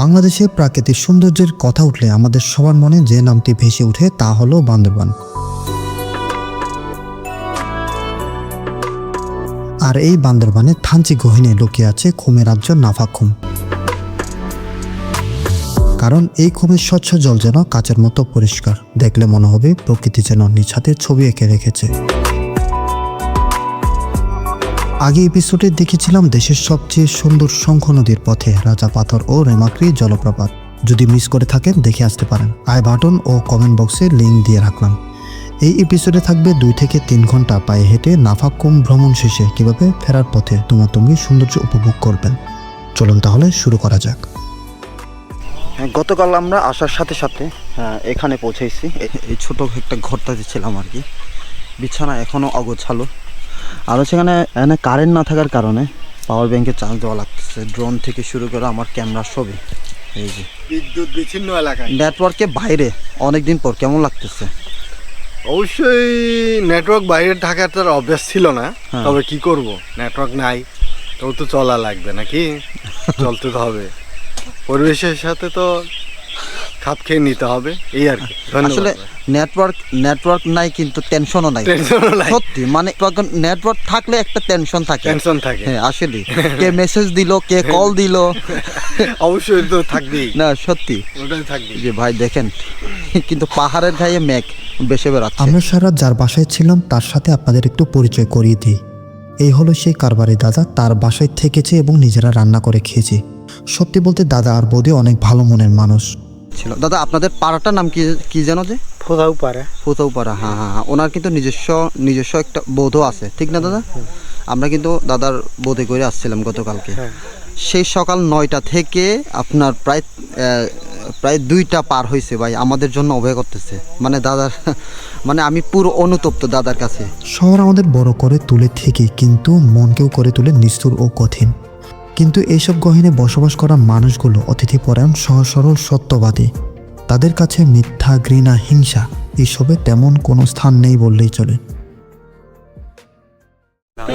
বাংলাদেশের প্রাকৃতিক সৌন্দর্যের কথা উঠলে আমাদের সবার মনে যে নামটি ভেসে ওঠে তা হলো বান্দরবান। আর এই বান্দরবানে থানচি গহিনে লুকিয়ে আছে খুমে রাজ্য নাফাখুম কারণ এই খুমের স্বচ্ছ জল যেন কাচের মতো পরিষ্কার, দেখলে মনে হবে প্রকৃতি যেন নিজ হাতে ছবি এঁকে রেখেছে। আগে এপিসোডে দেখেছিলাম দেশের সবচেয়ে সুন্দর শঙ্খ নদীর পথে রাজা পাথর ও রেমাক্রি জলপ্রপাত। যদি মিস করে থাকেন দেখে আসতে পারেন। আই বাটন ও কমেন্ট বক্সে লিঙ্ক দিয়ে রাখলাম। এই এপিসোডে থাকবে দুই থেকে তিন ঘণ্টা পায়ে হেঁটে নাফাকুম ভ্রমণ শেষে কীভাবে ফেরার পথে তোমার তুমি সৌন্দর্য উপভোগ করবেন। চলুন তাহলে শুরু করা যাক। হ্যাঁ, গতকাল আমরা আসার সাথে সাথে হ্যাঁ, এখানে পৌঁছেছি। এই ছোট একটা ঘরটাতে ছিলাম আর কি। বিছানা এখনও অগোছালো। আরও সেখানে এখানে কারেন্ট না থাকার কারণে পাওয়ার ব্যাংকে চার্জ দেওয়া লাগতেছে। ড্রোন থেকে শুরু করে আমার ক্যামেরা সবই। এই যে। বিদ্যুৎ বিচ্ছিন্ন এলাকায়। নেটওয়ার্কে বাইরে অনেক দিন পর কেমন লাগতেছে? অবশ্যই নেটওয়ার্ক বাইরে থাকার তার অভ্যাস ছিল না। হ্যাঁ। তবে কি করব? নেটওয়ার্ক নাই তো তো চলা লাগবে নাকি? চলতে তো হবে। পরিবেশের সাথে তো খাপ খেয়ে নিতে হবে এই আর কি। আসলে নেটওয়ার্ক নেটওয়ার্ক নাই কিন্তু টেনশনও নাই। নাই। সত্যি মানে নেটওয়ার্ক থাকলে একটা টেনশন থাকে। টেনশন থাকে। হ্যাঁ আসলে কে মেসেজ দিল কে কল দিল। অবশ্যই তো থাকবেই। না সত্যি। ওটাই থাকবেই। যে ভাই দেখেন কিন্তু পাহাড়ের গায়ে মেঘ বেশি বেড়াচ্ছে। আমরা সারা যার বাসায় ছিলাম তার সাথে আপনাদের একটু পরিচয় করিয়ে দিই। এই হলো সেই কারবারি দাদা তার বাসায় থেকেছে এবং নিজেরা রান্না করে খেয়েছে। সত্যি বলতে দাদা আর বৌদি অনেক ভালো মনের মানুষ। ছিল। দাদা আপনাদের পাড়াটার নাম কি কি যেন যে? ফোদাও পারে ফুতাও পাড়া হ্যাঁ হ্যাঁ হ্যাঁ। ওনার কিন্তু নিজস্ব নিজস্ব একটা বোধও আছে। ঠিক না দাদা? আমরা কিন্তু দাদার বোধে করে আসছিলাম গতকালকে। হ্যাঁ। সেই সকাল নয়টা থেকে আপনার প্রায় প্রায় দুইটা পার হয়েছে ভাই আমাদের জন্য অভয় করতেছে। মানে দাদার মানে আমি পুরো অনুতপ্ত দাদার কাছে। শহর আমাদের বড় করে তুলে থেকে কিন্তু মনকেও করে তুলে নিষ্ঠুর ও কঠিন। কিন্তু এইসব গহিনে বসবাস করা মানুষগুলো অতিথিপরায়ণ সহজ সরল সত্যবাদী। তাদের কাছে মিথ্যা ঘৃণা হিংসা এইসবে তেমন কোনো স্থান নেই বললেই চলে।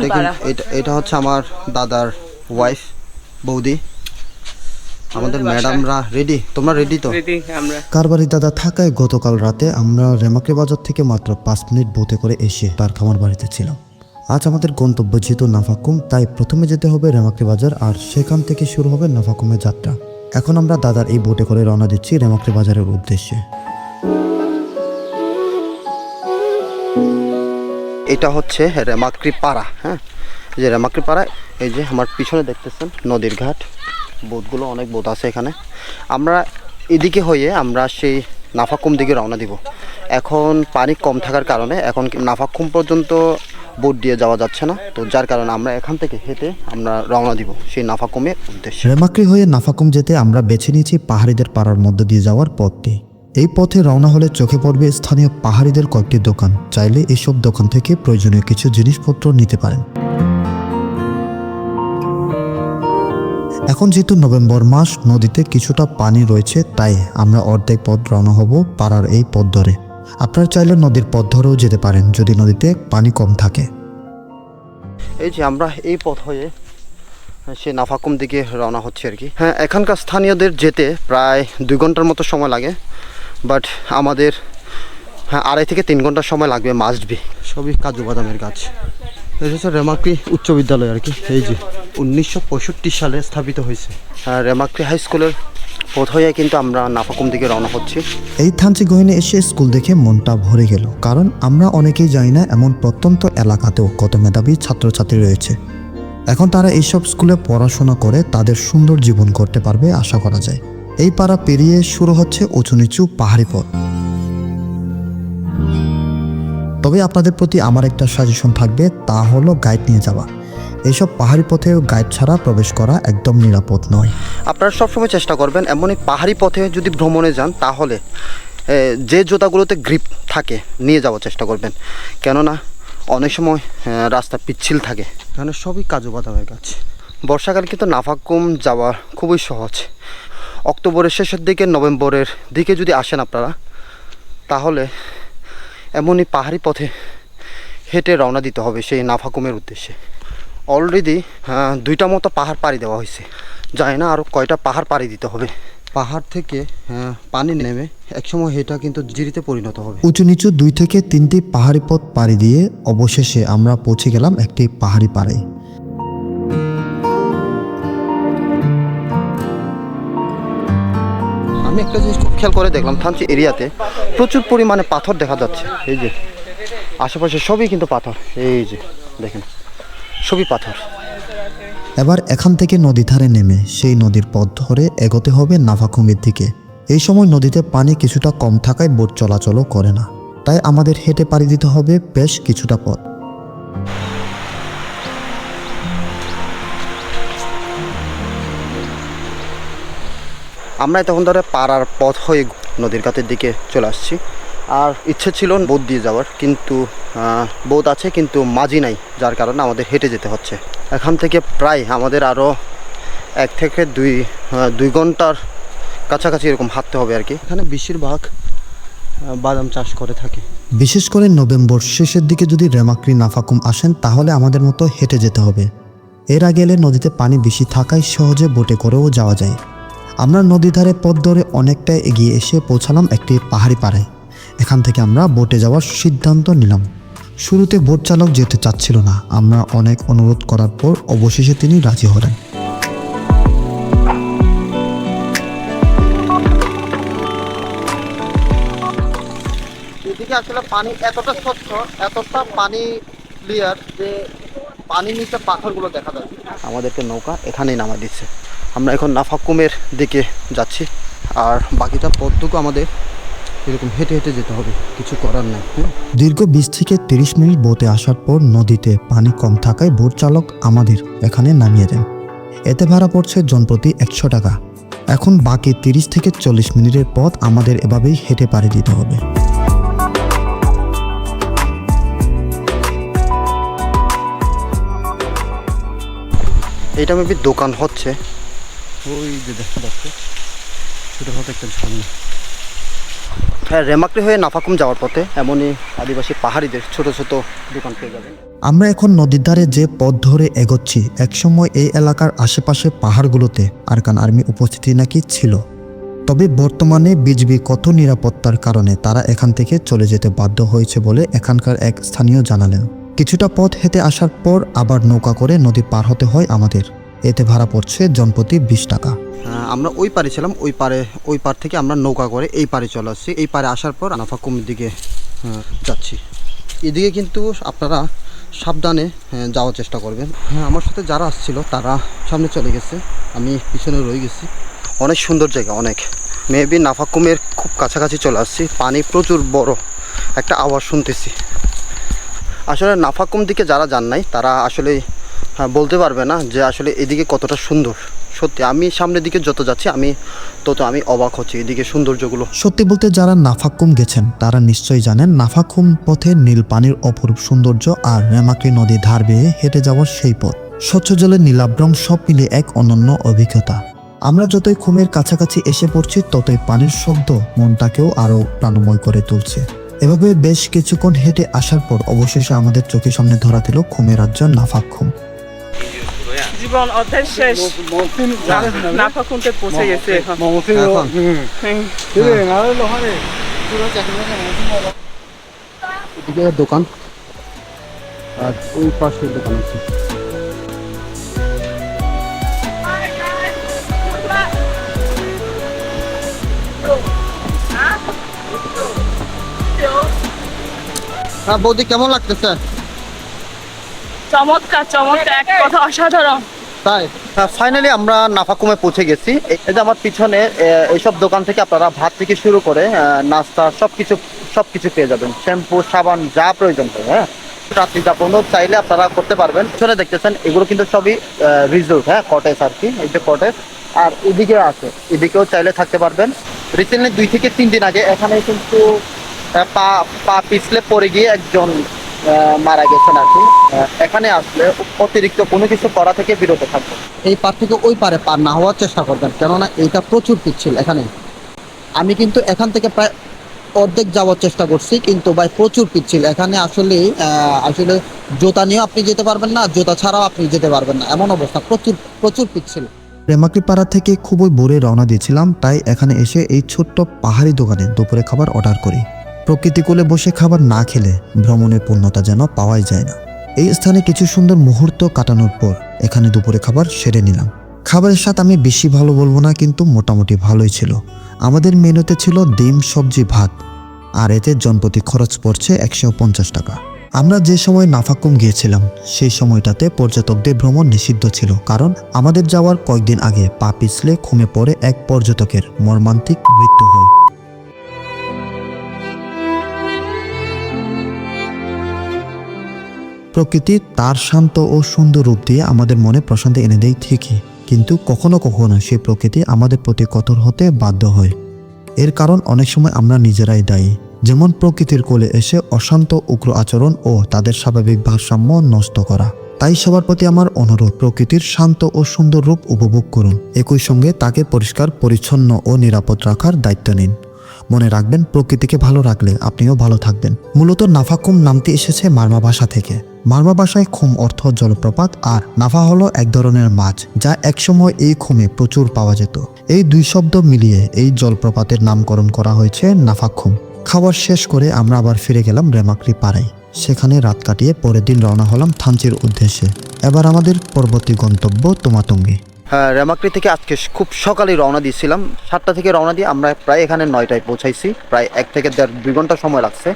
দেখুন এটা এটা হচ্ছে আমার দাদার ওয়াইফ বৌদি। আমাদের ম্যাডামরা রেডি তোমরা রেডি তো? রেডি আমরা। কারবারি দাদা থাকায় গতকাল রাতে আমরা রেমাকে বাজার থেকে মাত্র পাঁচ মিনিট বোতে করে এসে তার খামার বাড়িতে ছিলাম আজ আমাদের গন্তব্য যেহেতু নাফাকুম, তাই প্রথমে যেতে হবে রেমাকড়ি বাজার আর সেখান থেকে শুরু হবে নাফাকুমের যাত্রা। এখন আমরা দাদার এই বোটে করে রওনা দিচ্ছি রেমাকড়ি বাজারের উদ্দেশ্যে। এটা হচ্ছে রেমাক্রি পাড়া হ্যাঁ? যে রেমাক্রি পাড়া, এই যে আমার পিছনে দেখতেছেন নদীর ঘাট। বোটগুলো অনেক বোট আছে এখানে। আমরা এদিকে হয়ে আমরা সেই নাফাকুম দিকে রওনা দিব। এখন পানি কম থাকার কারণে এখন নাফাকুম পর্যন্ত বোট দিয়ে যাওয়া যাচ্ছে না। তো যার কারণে আমরা এখান থেকে হেঁটে আমরা রওনা দিব। সেই নাফাকুমের উদ্দেশ্যে। রেমাকড়ি হয়ে নাফাকুম যেতে আমরা বেছে নিয়েছি পাহাড়িদের পাড়ার মধ্য দিয়ে যাওয়ার পথটি। এই পথে রওনা হলে চোখে পড়বে স্থানীয় পাহাড়িদের কয়েকটি দোকান। চাইলে এসব দোকান থেকে প্রয়োজনীয় কিছু জিনিসপত্র নিতে পারেন। এখন যেহেতু নভেম্বর মাস, নদীতে কিছুটা পানি রয়েছে, তাই আমরা অর্ধেক পথ রওনা হব পাড়ার এই পথ ধরে। আপনারা চাইলে নদীর পথ ধরেও যেতে পারেন যদি নদীতে পানি কম থাকে। এই যে আমরা এই পথ হয়ে সে নাফাকুম দিকে রওনা হচ্ছে আর কি। হ্যাঁ এখানকার স্থানীয়দের যেতে প্রায় দুই ঘণ্টার মতো সময় লাগে বাট আমাদের হ্যাঁ আড়াই থেকে তিন ঘণ্টা সময় লাগবে মাস্ট বি সবই কাজু বাদামের গাছ। এটা হচ্ছে রেমাক্রি উচ্চ বিদ্যালয় আর কি। এই যে উনিশশো পঁয়ষট্টি সালে স্থাপিত হয়েছে। হ্যাঁ রেমাক্রি হাই স্কুলের পথ হয়ে কিন্তু আমরা নাফাকুম দিকে রওনা হচ্ছি। এই থানচি গহিনে এসে স্কুল দেখে মনটা ভরে গেল, কারণ আমরা অনেকেই জানি না এমন প্রত্যন্ত এলাকাতেও কত মেধাবী ছাত্রছাত্রী রয়েছে। এখন তারা এইসব স্কুলে পড়াশোনা করে তাদের সুন্দর জীবন করতে পারবে আশা করা যায়। এই পাড়া পেরিয়ে শুরু হচ্ছে উঁচু নিচু পাহাড়ি পথ। তবে আপনাদের প্রতি আমার একটা সাজেশন থাকবে, তা হলো গাইড নিয়ে যাওয়া। এইসব পাহাড়ি পথে গাইড ছাড়া প্রবেশ করা একদম নিরাপদ নয়। আপনারা সবসময় চেষ্টা করবেন এমনই পাহাড়ি পথে যদি ভ্রমণে যান তাহলে যে জুতাগুলোতে গ্রিপ থাকে নিয়ে যাওয়ার চেষ্টা করবেন। কেননা অনেক সময় রাস্তা পিচ্ছিল থাকে। এখানে সবই কাজু বাদামের গাছ। বর্ষাকালে কিন্তু নাফাকুম যাওয়া খুবই সহজ। অক্টোবরের শেষের দিকে নভেম্বরের দিকে যদি আসেন আপনারা তাহলে এমনই পাহাড়ি পথে হেঁটে রওনা দিতে হবে সেই নাফাকুমের উদ্দেশ্যে। অলরেডি দুইটা মতো পাহাড় পাড়ি দেওয়া হয়েছে। যায় না আরও কয়টা পাহাড় পাড়ি দিতে হবে। পাহাড় থেকে আহ, পানি নেমে একসময় এটা কিন্তু জিরিতে পরিণত হবে। উঁচু নিচু দুই থেকে তিনটি পাহাড়ি পথ পাড়ি দিয়ে অবশেষে আমরা পৌঁছে গেলাম একটি পাহাড়ি পাড়ে। আমি একটা জিনিস খুব খেয়াল করে দেখলাম থানচি এরিয়াতে প্রচুর পরিমাণে পাথর দেখা যাচ্ছে। এই যে আশেপাশে সবই কিন্তু পাথর। এই যে দেখেন। সবই পাথর। এবার এখান থেকে নদী ধারে নেমে সেই নদীর পথ ধরে এগোতে হবে নাফাকুমির দিকে। এই সময় নদীতে পানি কিছুটা কম থাকায় বোট চলাচলও করে না। তাই আমাদের হেঁটে পাড়ি দিতে হবে বেশ কিছুটা পথ। আমরা তখন ধরে পাড়ার পথ হয়ে নদীর কাতের দিকে চলে আসছি। আর ইচ্ছে ছিল বোট দিয়ে যাওয়ার, কিন্তু বোট আছে কিন্তু মাঝি নাই, যার কারণে আমাদের হেঁটে যেতে হচ্ছে। এখান থেকে প্রায় আমাদের আরও এক থেকে দুই দুই ঘণ্টার কাছাকাছি এরকম হাঁটতে হবে আর কি। এখানে বেশিরভাগ বাদাম চাষ করে থাকে। বিশেষ করে নভেম্বর শেষের দিকে যদি রেমাক্রি নাফাকুম আসেন, তাহলে আমাদের মতো হেঁটে যেতে হবে। এর আগে এলে নদীতে পানি বেশি থাকায় সহজে বোটে করেও যাওয়া যায়। আমরা নদী ধারে পথ ধরে অনেকটা এগিয়ে এসে পৌঁছালাম একটি পাহাড়ি পাড়ায়। এখান থেকে আমরা বোটে যাওয়ার সিদ্ধান্ত নিলাম। শুরুতে বোট চালক যেতে চাচ্ছিল না। আমরা অনেক অনুরোধ করার পর অবশেষে তিনি রাজি হলেন। এদিকে আসলে পানি এতটা স্বচ্ছ এতটা পানি ক্লিয়ার যে পানির নিচে পাথরগুলো দেখা যায় আমাদেরকে নৌকা এখানেই নামা দিচ্ছে। আমরা এখন নাফাকুমের দিকে যাচ্ছি। আর বাকিটা পথটুকু আমাদের এরকম হেঁটে হেঁটে যেতে হবে কিছু করার নাই দীর্ঘ বিশ থেকে তিরিশ মিনিট বোটে আসার পর নদীতে পানি কম থাকায় বোট চালক আমাদের এখানে নামিয়ে দেন। এতে ভাড়া পড়ছে জনপ্রতি একশো টাকা। এখন বাকি তিরিশ থেকে চল্লিশ মিনিটের পথ আমাদের এভাবেই হেঁটে পাড়ি দিতে হবে। এটা মেবি দোকান হচ্ছে। ওই যে দেখা যাচ্ছে ছোটো মতো একটা সামনে হ্যাঁ রেমাকড়ি হয়ে নাফাকুম যাওয়ার পথে এমনই আদিবাসী পাহাড়িদের ছোট ছোট দোকান পেয়ে যাবেন। আমরা এখন নদীর ধারে যে পথ ধরে এগোচ্ছি, একসময় এই এলাকার আশেপাশে পাহাড়গুলোতে আরকান আর্মি উপস্থিতি নাকি ছিল। তবে বর্তমানে বিজবি কত নিরাপত্তার কারণে তারা এখান থেকে চলে যেতে বাধ্য হয়েছে বলে এখানকার এক স্থানীয় জানালেন। কিছুটা পথ হেঁটে আসার পর আবার নৌকা করে নদী পার হতে হয় আমাদের। এতে ভাড়া পড়ছে জনপ্রতি বিশ টাকা। আমরা ওই পারে ছিলাম, ওই পারে, ওই পার থেকে আমরা নৌকা করে এই পারে চলে আসছি। এই পারে আসার পর নাফাকুমের দিকে যাচ্ছি। এদিকে কিন্তু আপনারা সাবধানে যাওয়ার চেষ্টা করবেন। হ্যাঁ আমার সাথে যারা আসছিল, তারা সামনে চলে গেছে। আমি পিছনে রয়ে গেছি। অনেক সুন্দর জায়গা, অনেক। মেবি নাফাকুমের খুব কাছাকাছি চলে আসছি। পানি প্রচুর বড় একটা আওয়াজ শুনতেছি। আসলে নাফাকুম দিকে যারা যান নাই, তারা আসলে হ্যাঁ, বলতে পারবে না যে আসলে এদিকে কতটা সুন্দর। সত্যি আমি সামনের দিকে যত যাচ্ছি আমি তত আমি অবাক হচ্ছি এদিকে সৌন্দর্যগুলো। সত্যি বলতে যারা নাফাকুম গেছেন তারা নিশ্চয়ই জানেন নাফাকুম পথে নীল পানির অপরূপ সৌন্দর্য আর রেমাকি নদী ধার বেয়ে হেঁটে যাওয়ার সেই পথ। স্বচ্ছ জলের নীলাব্রং সব মিলে এক অনন্য অভিজ্ঞতা। আমরা যতই খুমের কাছাকাছি এসে পড়ছি ততই পানির শব্দ মনটাকেও আরও প্রাণময় করে তুলছে। এভাবে বেশ কিছুক্ষণ হেঁটে আসার পর অবশেষে আমাদের চোখের সামনে ধরা দিল খুমের রাজ্য নাফাকুম জীবন অর্ধেক শেষ। নাফা খুনতে পৌঁছে গেছে এখন। এখন হুম। এদিকে দোকান। আর ওই পাশে দোকান আছে। হ্যাঁ বৌদি কেমন লাগতেছে? চমৎকার চমৎকার, এক কথা অসাধারণ। তাই ফাইনালি আমরা নাফাকুমে পৌঁছে গেছি। এই যে আমার পিছনে এইসব দোকান থেকে আপনারা ভাত থেকে শুরু করে নাস্তা, সবকিছু সবকিছু পেয়ে যাবেন। শ্যাম্পু, সাবান, যা প্রয়োজন হয় হ্যাঁ? রাত্রি যাপনও চাইলে আপনারা করতে পারবেন। পিছনে দেখতেছেন, এগুলো কিন্তু সবই রিজোর্ট হ্যাঁ? কটেজ আর কি, এই যে কটেজ আর এদিকে আছে, এদিকেও চাইলে থাকতে পারবেন। রিসেন্টলি দুই থেকে তিন দিন আগে এখানে কিন্তু পা পা পিছলে পড়ে গিয়ে একজন মারা গেছেন আর কি। এখানে আসলে অতিরিক্ত কোনো কিছু করা থেকে বিরত থাকবেন এই পার থেকে ওই পারে পার না হওয়ার চেষ্টা করবেন কেননা এইটা প্রচুর পিচ্ছিল এখানে। আমি কিন্তু এখান থেকে প্রায় অর্ধেক যাওয়ার চেষ্টা করছি কিন্তু ভাই প্রচুর পিচ্ছিল। এখানে আসলে আসলে জোতা নিয়েও আপনি যেতে পারবেন না জোতা ছাড়াও আপনি যেতে পারবেন না। এমন অবস্থা প্রচুর প্রচুর পিচ্ছিল। রেমাকড়ি পাড়া থেকে খুবই ভোরে রওনা দিয়েছিলাম তাই এখানে এসে এই ছোট্ট পাহাড়ি দোকানে দুপুরে খাবার অর্ডার করি। প্রকৃতিকূলে বসে খাবার না খেলে ভ্রমণের পূর্ণতা যেন পাওয়াই যায় না। এই স্থানে কিছু সুন্দর মুহূর্ত কাটানোর পর এখানে দুপুরে খাবার সেরে নিলাম। খাবারের স্বাদ আমি বেশি ভালো বলব না, কিন্তু মোটামুটি ভালোই ছিল। আমাদের মেনুতে ছিল ডিম, সবজি, ভাত, আর এতে জনপ্রতি খরচ পড়ছে একশো পঞ্চাশ টাকা। আমরা যে সময় নাফাকুম গিয়েছিলাম, সেই সময়টাতে পর্যটকদের ভ্রমণ নিষিদ্ধ ছিল, কারণ আমাদের যাওয়ার কয়েকদিন আগে পা পিছলে ঘুমে পড়ে এক পর্যটকের মর্মান্তিক মৃত্যু হয়। প্রকৃতি তার শান্ত ও সুন্দর রূপ দিয়ে আমাদের মনে প্রশান্তি এনে দেয় ঠিকই। কিন্তু কখনো কখনো সেই প্রকৃতি আমাদের প্রতি কঠোর হতে বাধ্য হয়। এর কারণ অনেক সময় আমরা নিজেরাই দায়ী। যেমন প্রকৃতির কোলে এসে অশান্ত উগ্র আচরণ ও তাদের স্বাভাবিক ভারসাম্য নষ্ট করা। তাই সবার প্রতি আমার অনুরোধ, প্রকৃতির শান্ত ও সুন্দর রূপ উপভোগ করুন। একই সঙ্গে তাকে পরিষ্কার, পরিচ্ছন্ন ও নিরাপদ রাখার দায়িত্ব নিন। মনে রাখবেন, প্রকৃতিকে ভালো রাখলে আপনিও ভালো থাকবেন। মূলত নাফাকুম নামটি এসেছে মার্মা ভাষা থেকে। মারমা ভাষায় খুম অর্থ জলপ্রপাত আর নাফা হলো এক ধরনের মাছ যা একসময় এই খুমে প্রচুর পাওয়া যেত। এই দুই শব্দ মিলিয়ে এই জলপ্রপাতের নামকরণ করা হয়েছে নাফাখুম খাবার শেষ করে আমরা আবার ফিরে গেলাম রেমাকড়ি পাড়ায়। সেখানে রাত কাটিয়ে পরের দিন রওনা হলাম থানচির উদ্দেশ্যে। এবার আমাদের পরবর্তী গন্তব্য তোমাতঙ্গি। হ্যাঁ রেমাক্রি থেকে আজকে খুব সকালে রওনা দিয়েছিলাম। সাতটা থেকে রওনা দিয়ে আমরা প্রায় এখানে নয়টায় পৌঁছাইছি। প্রায় এক থেকে দেড় দুই ঘণ্টা সময় লাগছে।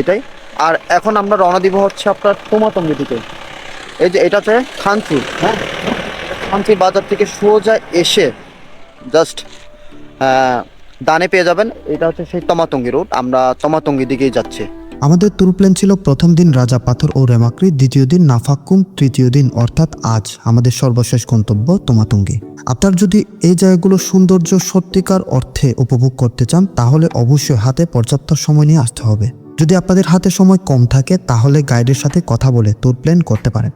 এটাই। আর এখন আমরা রওনা দিব হচ্ছে আপনার তোমাতঙ্গি দিকে। এই যে এটা হচ্ছে খানচি হ্যাঁ? খানচি বাজার থেকে সোজা এসে জাস্ট দানে পেয়ে যাবেন। এটা হচ্ছে সেই তমাতঙ্গি রোড আমরা তমাতঙ্গি দিকেই যাচ্ছি। আমাদের ট্যুর প্ল্যান ছিল প্রথম দিন রাজা পাথর ও রেমাক্রি দ্বিতীয় দিন নাফাক্কুম তৃতীয় দিন অর্থাৎ আজ আমাদের সর্বশেষ গন্তব্য তোমাতুঙ্গি। আপনার যদি এই জায়গাগুলো সৌন্দর্য সত্যিকার অর্থে উপভোগ করতে চান, তাহলে অবশ্যই হাতে পর্যাপ্ত সময় নিয়ে আসতে হবে। যদি আপনাদের হাতে সময় কম থাকে, তাহলে গাইডের সাথে কথা বলে ট্যুর প্ল্যান করতে পারেন।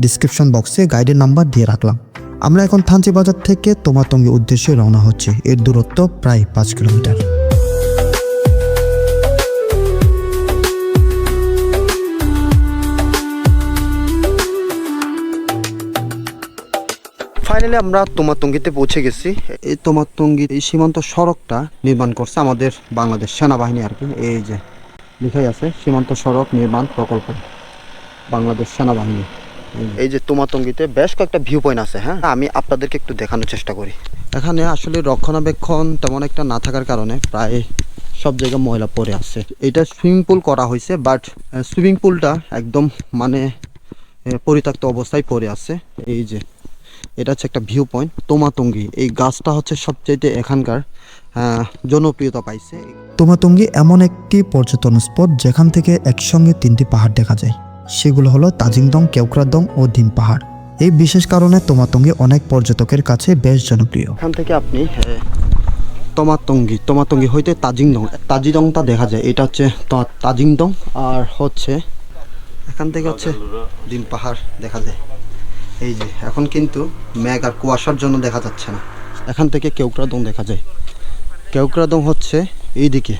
ডিসক্রিপশন বক্সে গাইডের নাম্বার দিয়ে রাখলাম। আমরা এখন থানচি বাজার থেকে তোমাতঙ্গি উদ্দেশ্যে রওনা হচ্ছে। এর দূরত্ব প্রায় পাঁচ কিলোমিটার। ফাইনালি আমরা তোমাতঙ্গিতে পৌঁছে গেছি। এই তোমার তোমাতঙ্গি এই সীমান্ত সড়কটা নির্মাণ করছে আমাদের বাংলাদেশ সেনাবাহিনী আর কি। এই যে লেখাই আছে সীমান্ত সড়ক নির্মাণ প্রকল্প বাংলাদেশ সেনাবাহিনী। এই যে তোমাতঙ্গিতে বেশ কয়েকটা ভিউ পয়েন্ট আছে হ্যাঁ? আমি আপনাদেরকে একটু দেখানোর চেষ্টা করি। এখানে আসলে রক্ষণাবেক্ষণ তেমন একটা না থাকার কারণে প্রায় সব জায়গায় ময়লা পড়ে আছে। এটা সুইমিং পুল করা হয়েছে বাট সুইমিং পুলটা একদম মানে পরিত্যক্ত অবস্থায় পড়ে আছে। এই যে এটা হচ্ছে একটা ভিউ পয়েন্ট তোমাতঙ্গি। এই গাছটা হচ্ছে সবচেয়ে এখানকার আহ, জনপ্রিয়তা পাইছে। তোমাতঙ্গি এমন একটি পর্যটন স্পট যেখান থেকে একসঙ্গে তিনটি পাহাড় দেখা যায়। সেগুলো হলো তাজিংদং কেওক্রাদং ও ডিম পাহাড়। এই বিশেষ কারণে তোমাতঙ্গি অনেক পর্যটকের কাছে বেশ জনপ্রিয়। এখান থেকে আপনি তোমাতঙ্গি তোমাতঙ্গি হইতে তাজিংদং তাজিদংটা দেখা যায়। এটা হচ্ছে তাজিংদং আর হচ্ছে এখান থেকে হচ্ছে ডিম পাহাড় দেখা যায়। এই যে, এখন কিন্তু মেঘ আর কুয়াশার জন্য দেখা যাচ্ছে না। এখান থেকে কেউক্রাদং দেখা যায়। কেউক্রাদং হচ্ছে এইদিকে।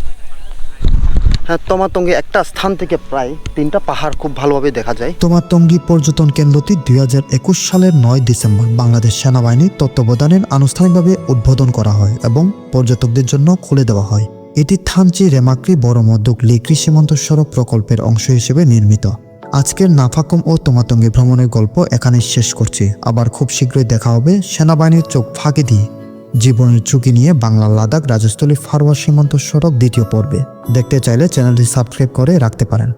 হ্যাঁ তোমাতঙ্গি একটা স্থান থেকে প্রায় তিনটা পাহাড় খুব ভালোভাবে দেখা যায়। তোমাতঙ্গি পর্যটন কেন্দ্রটি দুই হাজার একুশ সালের নয় ডিসেম্বর বাংলাদেশ সেনাবাহিনীর তত্ত্বাবধানের আনুষ্ঠানিকভাবে উদ্বোধন করা হয় এবং পর্যটকদের জন্য খুলে দেওয়া হয়। এটি থানচি রেমাক্রি বড় মদ্যক লেকরি সীমান্ত সড়ক প্রকল্পের অংশ হিসেবে নির্মিত। আজকের নাফাকুম ও তোমাতঙ্গে ভ্রমণের গল্প এখানে শেষ করছি। আবার খুব শীঘ্রই দেখা হবে সেনাবাহিনীর চোখ ফাঁকি দিয়ে। জীবনের ঝুঁকি নিয়ে বাংলা লাদাখ, রাজস্থলী ফারওয়া সীমান্ত সড়ক দ্বিতীয় পর্বে। দেখতে চাইলে চ্যানেলটি সাবস্ক্রাইব করে রাখতে পারেন।